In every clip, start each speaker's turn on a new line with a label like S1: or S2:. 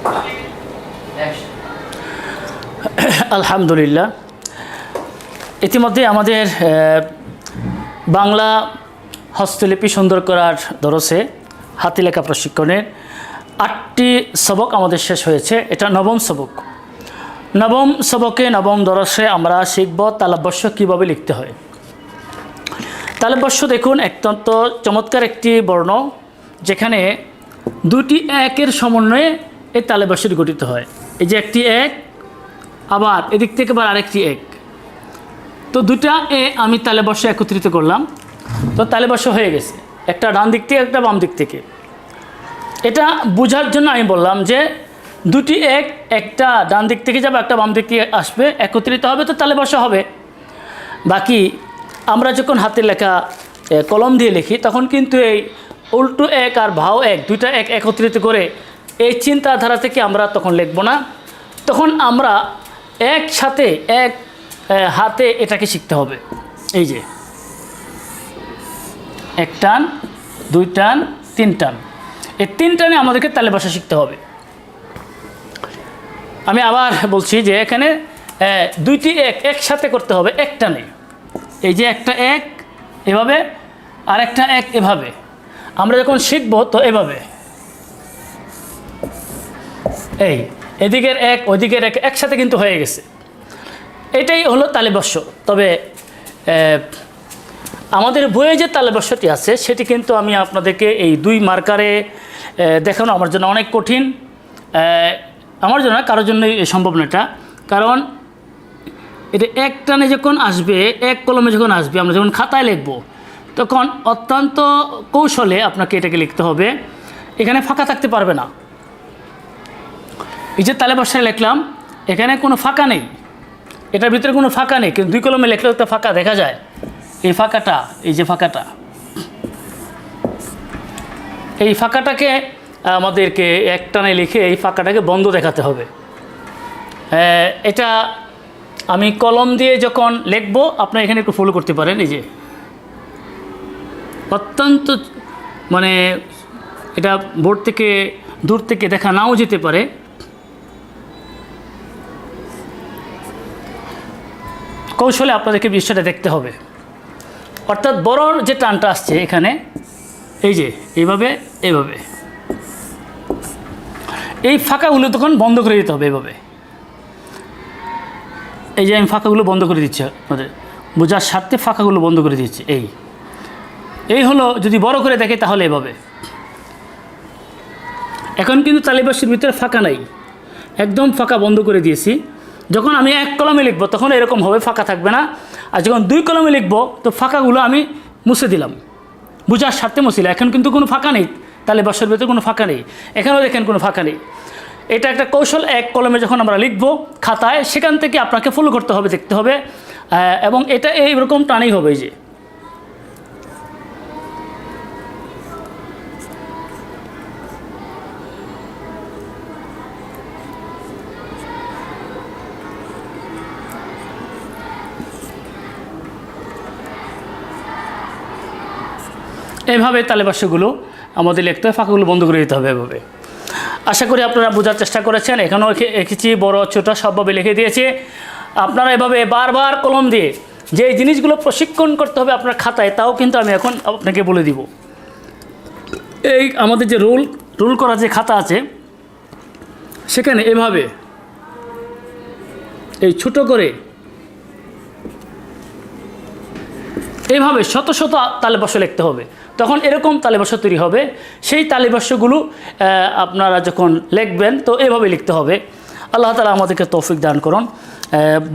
S1: আলহামদুলিল্লাহ। ইতিমধ্যে আমাদের বাংলা হস্তলিপি সুন্দর করার দরসে হাতি লেখা প্রশিক্ষণের আটটি সবক আমাদের শেষ হয়েছে। এটা নবম সবক। নবম সবকে নবম দরসে আমরা শিখব তালব্যস্য কীভাবে লিখতে হয়। তালব্যস্য দেখুন, অত্যন্ত চমৎকার একটি বর্ণ, যেখানে দুটি একের সমন্বয়ে এই তালব্যস্যটি গঠিত হয়। এই যে একটি এক, আবার এদিক থেকে আবার আরেকটি এক। তো দুটা এ আমি তালে বসে একত্রিত করলাম। তো তালে বসে হয়ে গেছে। একটা ডান দিক থেকে, একটা বাম দিক থেকে। এটা বোঝার জন্য আমি বললাম যে দুটি এক, একটা ডান দিক থেকে যাবে, একটা বাম দিক থেকে আসবে, একত্রিত হবে, তো তালে বসা হবে। বাকি আমরা যখন হাতের লেখা কলম দিয়ে লিখি, তখন কিন্তু এই উল্টো এক আর ভাও এক, দুইটা এক একত্রিত করে এই চিন্তাধারা থেকে আমরা তখন লিখব না। তখন আমরা একসাথে এক হাতে এটাকে শিখতে হবে। এই যে। এক টান, দুই টান, তিন টান। এই তিন টানে আমাদেরকে তালে বসা শিখতে হবে। আমি আবার বলছি যে এখানে দুইটি এক, একসাথে করতে হবে এক টানে। এই যে একটা এক, এভাবে, আর একটা এক এভাবে। আমরা যখন শিখব তো এভাবে। এই, এদিকের এক, ওদিকের এক, একসাথে কিন্তু হয়ে গেছে। এটাই হলো তালেবস্য। তবে আমাদের বইয়ে যে তালেবস্যটি আছে, সেটি কিন্তু আমি আপনাদেরকে এই দুই মার্কারে দেখানো আমার জন্য অনেক কঠিন। আমার জন্য কারোর জন্যই সম্ভব না এটা। কারণ, এটা এক টানে যখন আসবে, এক কলমে যখন আসবে, আমরা যখন খাতায় লিখব, তখন অত্যন্ত কৌশলে আপনাকে এটাকে লিখতে হবে। এখানে ফাঁকা থাকতে পারবে না। এই যে তালে বসায় লিখলাম, এখানে কোনো ফাঁকা নেই। এটার ভিতরে কোনো ফাঁকা নেই, কিন্তু দুই কলমে লিখলেও তো ফাঁকা দেখা যায়। এই ফাঁকাটা, এই যে ফাঁকাটা। এই ফাঁকাটাকে আমাদেরকে এক টানে লিখে এই ফাঁকাটাকে বন্ধ দেখাতে হবে। এটা আমি কলম দিয়ে যখন লিখব আপনার এখানে একটু ফলো করতে পারেন, এই যে। অত্যন্ত মানে এটা বোর্ড থেকে দূর থেকে দেখা নাও যেতে পারে। কৌশলে আপনাদেরকে বিষয়টা দেখতে হবে। অর্থাৎ বড়র যে টানটা আসছে এখানে, এই যে, এইভাবে এইভাবে। এই ফাঁকাগুলো তখন বন্ধ করে দিতে হবে এইভাবে এই যে আমি ফাঁকাগুলো বন্ধ করে দিচ্ছি আপনাদের। বোঝার স্বার্থে ফাঁকাগুলো বন্ধ করে দিচ্ছি, এই। এই হলো যদি বড় করে দেখে তাহলে এভাবে। এখন কিন্তু তালিবাসের ভিতরে ফাঁকা নাই। একদম ফাঁকা বন্ধ করে দিয়েছি। যখন আমি এক কলমে লিখব, তখন এরকম হবে, ফাঁকা থাকবে না। আর যখন দুই কলমে লিখব, তো ফাঁকাগুলো আমি মুছে দিলাম। বুঝার স্বার্থে মুছিল এখন কিন্তু কোনো ফাঁকা নেই। তাহলে বাসের ভেতরে কোনো ফাঁকা নেই। এখানেও দেখেন কোনো ফাঁকা নেই। এটা একটা কৌশল। এক কলমে যখন আমরা লিখব খাতায়, সেখান থেকে আপনাকে ফলো করতে হবে, দেখতে হবে। এবং এটা এইরকম টানেই হবে যে। এইভাবে তালেবাস্যগুলো আমাদের লিখতে হয়, ফাঁকাগুলো বন্ধ করে দিতে হবে এভাবে। আশা করি আপনারা বোঝার চেষ্টা করেছেন, এখানেও এঁকে- এঁকেছি, বড়, ছোট, সবভাবে লিখে দিয়েছে। আপনারা এভাবে বারবার কলম দিয়ে যে জিনিসগুলো প্রশিক্ষণ করতে হবে আপনার খাতায়, তাও কিন্তু আমি এখন আপনাকে বলে দিব। এই আমাদের যে রুল রুল করা যে খাতা আছে, সেখানে এভাবে এই ছোট করে এইভাবে শত শত তালেবাস্য লিখতে হবে। তখন এরকম তালেবাস্য তৈরি হবে। সেই তালেবাস্যগুলো আপনারা যখন লিখবেন, তো এভাবে লিখতে হবে। আল্লাহ তালা আমাদেরকে তৌফিক দান করুন।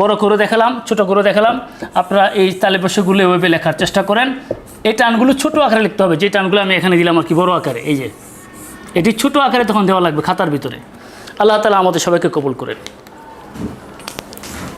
S1: বড় করে দেখালাম, ছোট করে দেখালাম। আপনারা এই তালেবাস্যগুলো এভাবে লেখার চেষ্টা করেন। এই টানগুলো ছোটো আকারে লিখতে হবে। যে টানগুলো আমি এখানে দিলাম আর কি বড় আকারে, এই যে। এটি ছোট আকারে তখন দেওয়া লাগবে খাতার ভিতরে। আল্লাহ তালা আমাদের সবাইকে কবুল করেন।